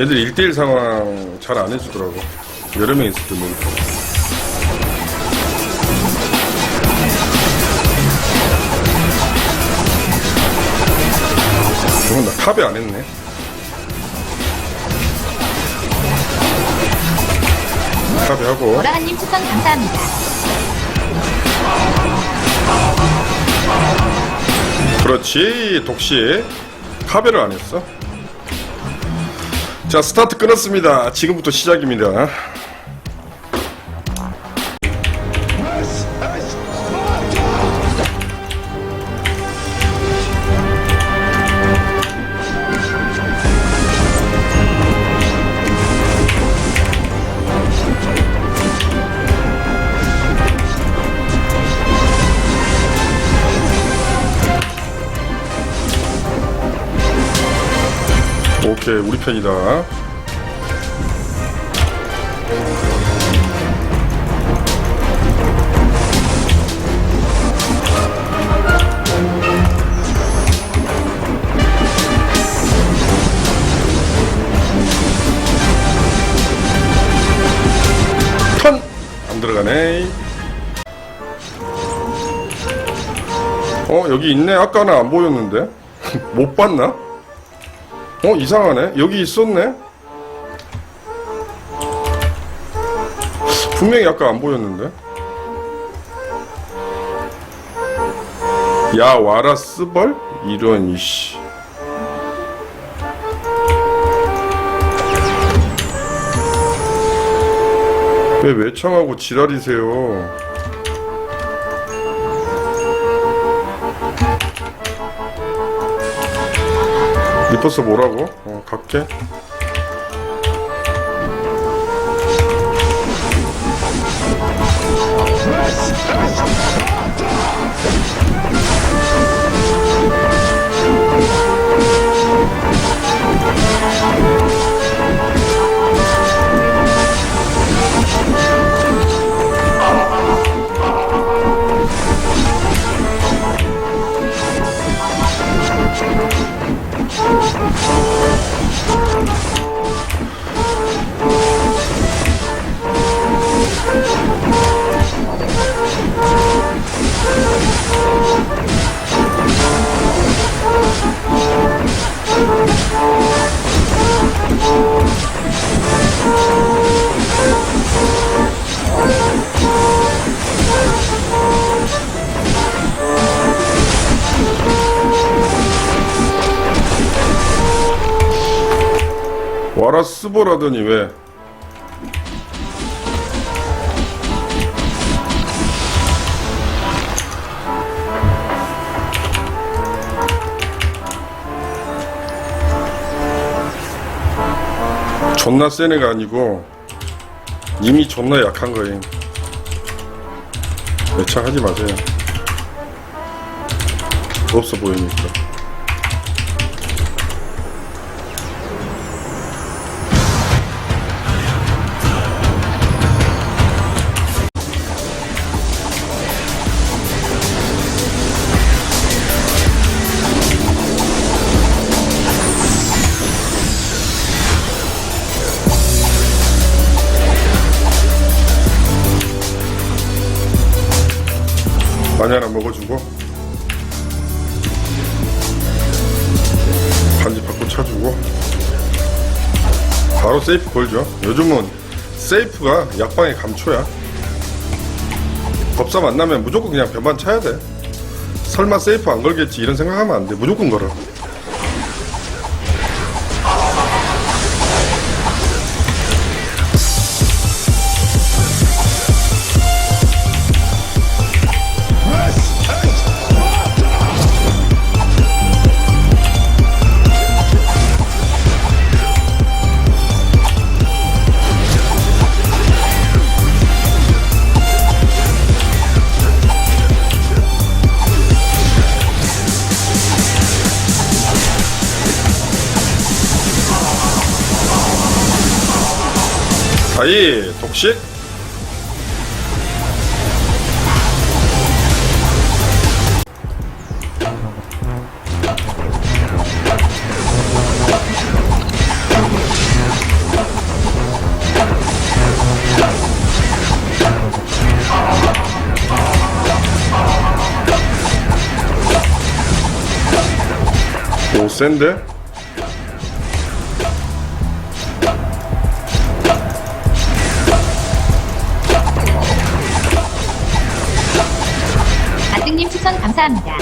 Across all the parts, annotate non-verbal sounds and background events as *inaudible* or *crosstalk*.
걔들 1대1 상황 잘 안 해주더라고. 여러 명 있을 때 보니까. 저건 나 탑에 안 했네. 탑에 하고. 오라한님 추천 감사합니다. 그렇지 독시 카베를 안 했어 자 스타트 끊었습니다. 지금부터 시작입니다 오케이 우리 편이다 턴! 안 들어가네 어 여기 있네 아까는 안 보였는데 *laughs* 못 봤나? 어 이상하네. 여기 있었네. 분명히 아까 안 보였는데. 야 와라 스벌? 이런 이씨. 왜 외창하고 지랄이세요 리퍼스 뭐라고? 어, 갈게. 와라 스벌하더니 왜? 존나 센 애가 아니고 이미 존나 약한 거임. 매창하지 마세요. 없어 보이니까. 많이 하나 먹어주고 반지 받고 차주고? 바로 세이프 걸죠. 요즘은 세이프가 약방의 감초야. 법사 만나면 무조건 그냥 변반 차야 돼. 설마 세이프 안 걸겠지 이런 생각하면 안 돼. 무조건 걸어 자이 독식 센데? 감사합니다.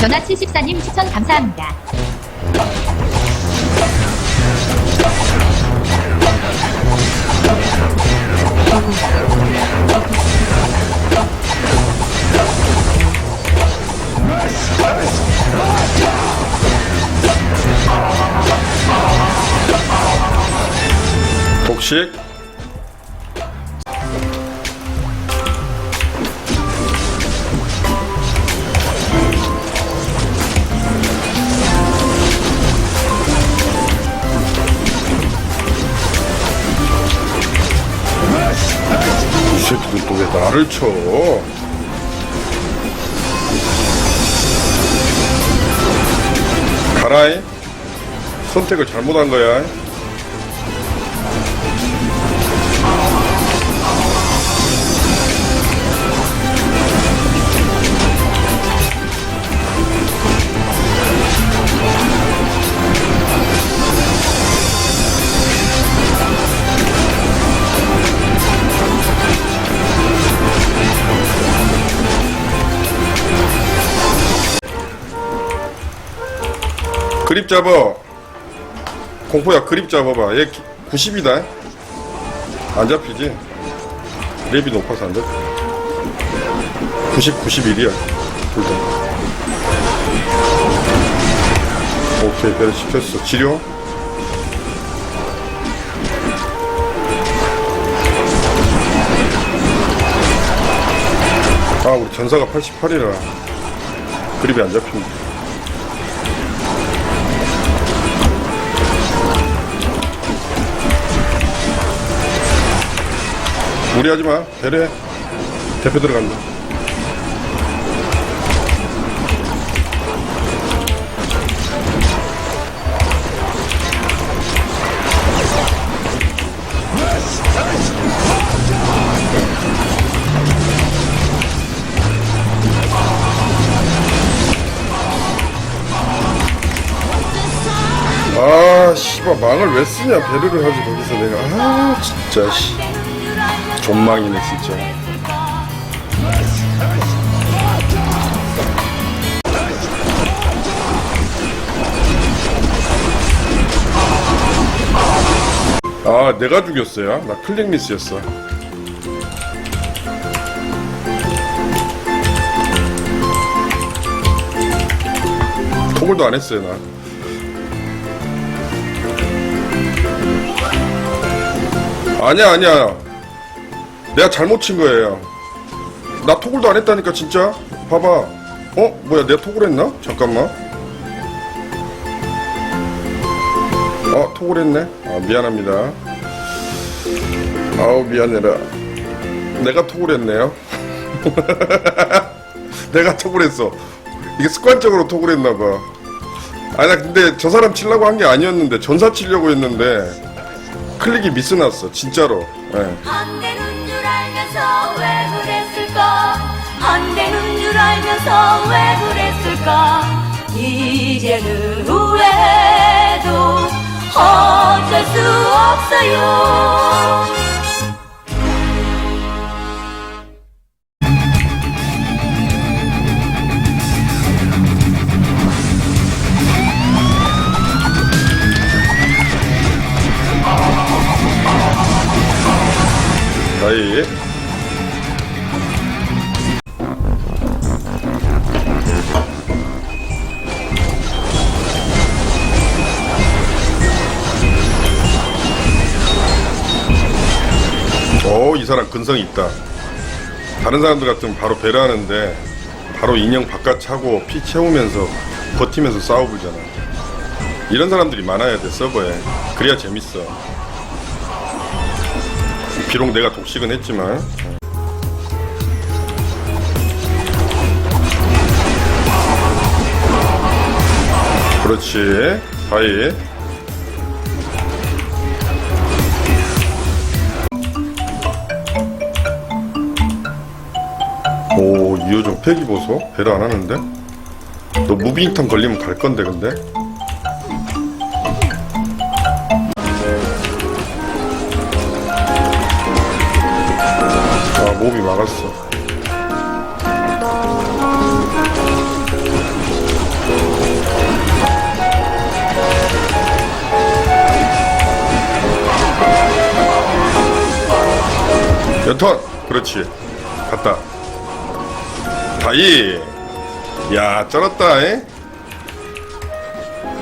전화 74님 추천 감사합니다. 나를 쳐? 가라이 선택을 잘못한 거야. 그립 잡아. 공포야 그립 잡아봐. 얘 90이다. 안 잡히지? 랩이 높아서 안 잡혀. 90, 91이야. 둘 다. 오케이, 배를 시켰어. 치료? 아, 우리 전사가 88이라. 그립이 안 잡힌다. 무리하지 마. 배래. 대표 들어간다. 아, 씨발, 망을 왜 쓰냐, 배려를 하지, 거기서 내가. 아, 진짜, 씨. 존망이네, 진짜. 아, 내가 죽였어요? 나 클릭 미스였어. 토글도 안 했어요, 나. 아니야, 아니야. 내가 잘못 친 거예요. 나 토글도 안 했다니까, 진짜. 봐봐. 어? 뭐야, 내가 토글 했나? 잠깐만. 어, 토글 했네. 아, 미안합니다. 아우, 미안해라. 내가 토글 했네요. *laughs* 내가 토글 했어. 이게 습관적으로 토글 했나봐. 아니, 나 근데 저 사람 치려고 한 게 아니었는데, 전사 치려고 했는데, 클릭이 미스 났어, 진짜로. 예. 알면서 왜 그랬을까? 안 되는 줄 알면서 왜 그랬을까? 이제는 후회해도 어쩔 수 없어요. 다 사람 근성이 있다. 다른 사람들 같으면 바로 배려하는데, 바로 인형 바깥 차고 피 채우면서 버티면서 싸워보잖아. 이런 사람들이 많아야 돼, 서버에. 그래야 재밌어. 비록 내가 독식은 했지만 그렇지 바이 폐기 보소? 배려 안 하는데? 너 무빙턴 걸리면 갈 건데 근데? 아 몸이 막았어. 연턴 그렇지. 갔다 다이 야 쩔었다 에?